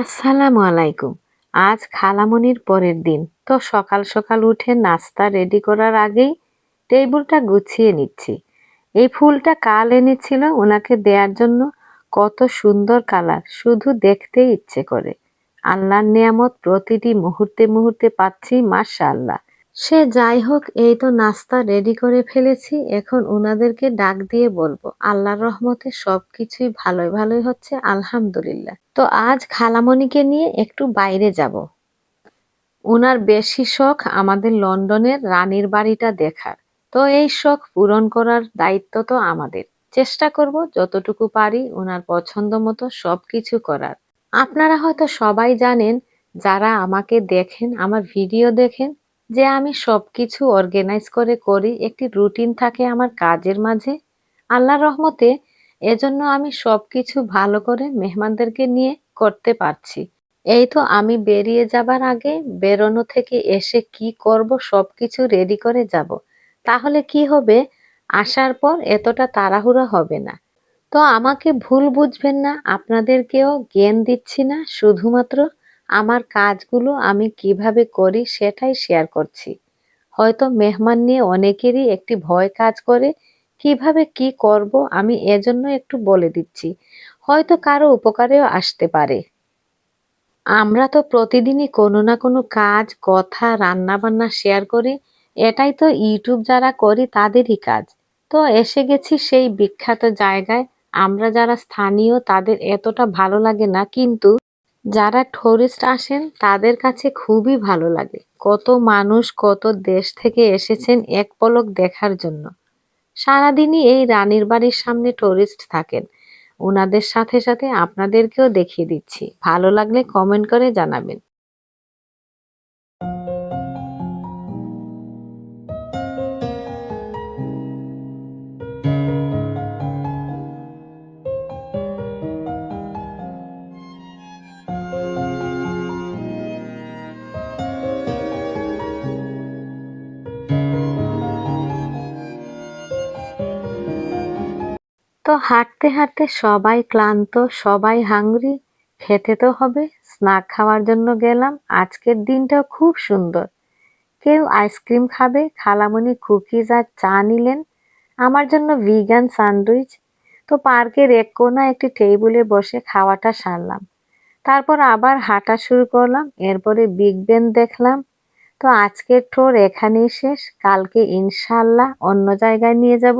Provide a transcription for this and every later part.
আসসালামু আলাইকুম। আজ খালামনির পরের দিন। তো সকাল সকাল উঠে নাস্তা রেডি করার আগেই টেবিলটা গুছিয়ে নিচ্ছি। এই ফুলটা কাল এনেছিল, ওনাকে দেওয়ার জন্য কত সুন্দর কালার, শুধু দেখতেই ইচ্ছে করে। আল্লাহর নিয়ামত প্রতিটি মুহূর্তে মুহূর্তে পাচ্ছি, মাশাআল্লাহ। সে যাই হোক, এই তো নাস্তা রেডি করে ফেলেছি। এখন ওনাদেরকে ডাক দিয়ে বলব, আল্লাহর রহমতে সবকিছুই ভালোই ভালোই হচ্ছে, আলহামদুলিল্লাহ। তো আজ খালামণিকে নিয়ে একটু বাইরে যাব। ওনার বেশি শখ আমাদের লন্ডনের রানীর বাড়িটা দেখার। তো এই শখ পূরণ করার দায়িত্ব তো আমাদের। চেষ্টা করব যতটুকু পারি ওনার পছন্দ মতো সব কিছু করার। আপনারা হয়তো সবাই জানেন, যারা আমাকে দেখেন, আমার ভিডিও দেখেন যে আমি সব কিছু অর্গানাইজ করে করি, একটি রুটিন থাকে আমার কাজের মাঝে। আল্লাহর রহমতে এজন্য আমি সব কিছু ভালো করে মেহমানদেরকে নিয়ে করতে পারছি। এই তো আমি বেরিয়ে যাবার আগে বেরোনো থেকে এসে কি করব সব কিছু রেডি করে যাব। তাহলে কি হবে? আসার পর এতটা তাড়াহুড়া হবে না। তো আমাকে ভুল বুঝবেন না, আপনাদেরকেও জ্ঞান দিচ্ছি না, শুধুমাত্র আমার কাজগুলো আমি কীভাবে করি সেটাই শেয়ার করছি। হয়তো মেহমান নিয়ে অনেকেরই একটি ভয় কাজ করে, কীভাবে কি করব আমি এজন্য একটু বলে দিচ্ছি। হয়তো কারও উপকারেও আসতে পারে। আমরা তো প্রতিদিনই কোনো না কোনো কাজ, কথা রান্না বান্না শেয়ার করি, এটাই তো ইউটিউব যারা করি তাদেরই কাজ। তো এসে গেছি সেই বিখ্যাত জায়গায়, আমরা যারা স্থানীয় তাদের এতটা ভালো লাগে না, কিন্তু যারা টুরিস্ট আসেন, তাদের কাছে খুবই ভালো লাগে। কত মানুষ, কত দেশ থেকে এসেছেন এক পলক দেখার জন্য। সারাদিনই এই রানীর বাড়ির সামনে টুরিস্ট থাকেন। ওনাদের সাথে সাথে আপনাদেরকেও দেখিয়ে দিচ্ছি। ভালো লাগলে কমেন্ট করে জানাবেন। তো হাঁটতে হাঁটতে সবাই ক্লান্ত, সবাই হাংরি খেতে তো হবে স্ন্যাক খাওয়ার জন্য গেলাম, আজকের দিনটাও খুব সুন্দর। কেউ আইসক্রিম খাবে খালামণি কুকিজ আর চা নিলেন, আমার জন্য ভিগান স্যান্ডউইচ তো পার্কের এক কোনা একটি টেবিলে বসে খাওয়াটা সারলাম। তারপর আবার হাঁটা শুরু করলাম, এরপরে বিগ বেন দেখলাম। তো আজকের টোর এখানেই শেষ, কালকে ইনশাল্লাহ অন্য জায়গায় নিয়ে যাব।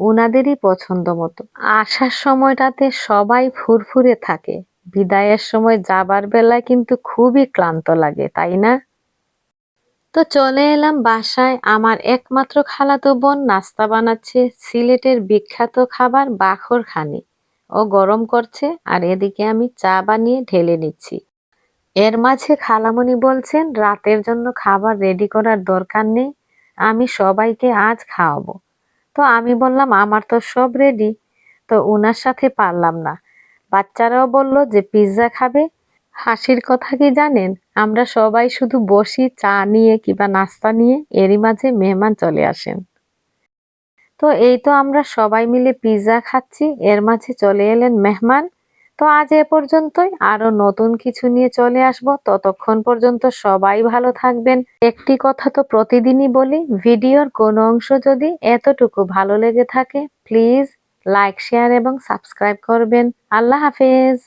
ওনাদেরই পছন্দ মতো। আসার সময়টাতে সবাই ফুরফুরে থাকে। বিদায়ের সময় যাবার বেলায় কিন্তু খুবই ক্লান্ত লাগে, তাই না? তো চলে এলাম বাসায়। আমার একমাত্র খালাতো বোন নাস্তা বানাচ্ছে, সিলেটের বিখ্যাত খাবার বাখর খানি ও গরম করছে আর এদিকে আমি চা বানিয়ে ঢেলে নিচ্ছি। এর মাঝে খালামণি বলছেন, রাতের জন্য খাবার রেডি করার দরকার নেই। আমি সবাইকে আজ খাওয়াবো। তো আমি বললাম, আমার তো সব রেডি তো ওনার সাথে পারলাম না। বাচ্চারাও বলল যে, পিৎজা খাবে? হাসির কথা কি জানেন? আমরা সবাই শুধু বসি চা নিয়ে কিবা নাস্তা নিয়ে, এরই মাঝে মেহমান চলে আসেন। তো এই তো আমরা সবাই মিলে পিৎজা খাচ্ছি, এর মাঝে চলে এলেন মেহমান। তো আজ এ পর্যন্তই। আরও নতুন কিছু নিয়ে চলে আসব। ততক্ষণ পর্যন্ত সবাই ভালো থাকবেন। একটি কথা তো প্রতিদিনই বলি, ভিডিওর কোনো অংশ যদি এতটুকু ভালো লেগে থাকে প্লিজ লাইক শেয়ার এবং সাবস্ক্রাইব করবেন। আল্লাহ হাফেজ।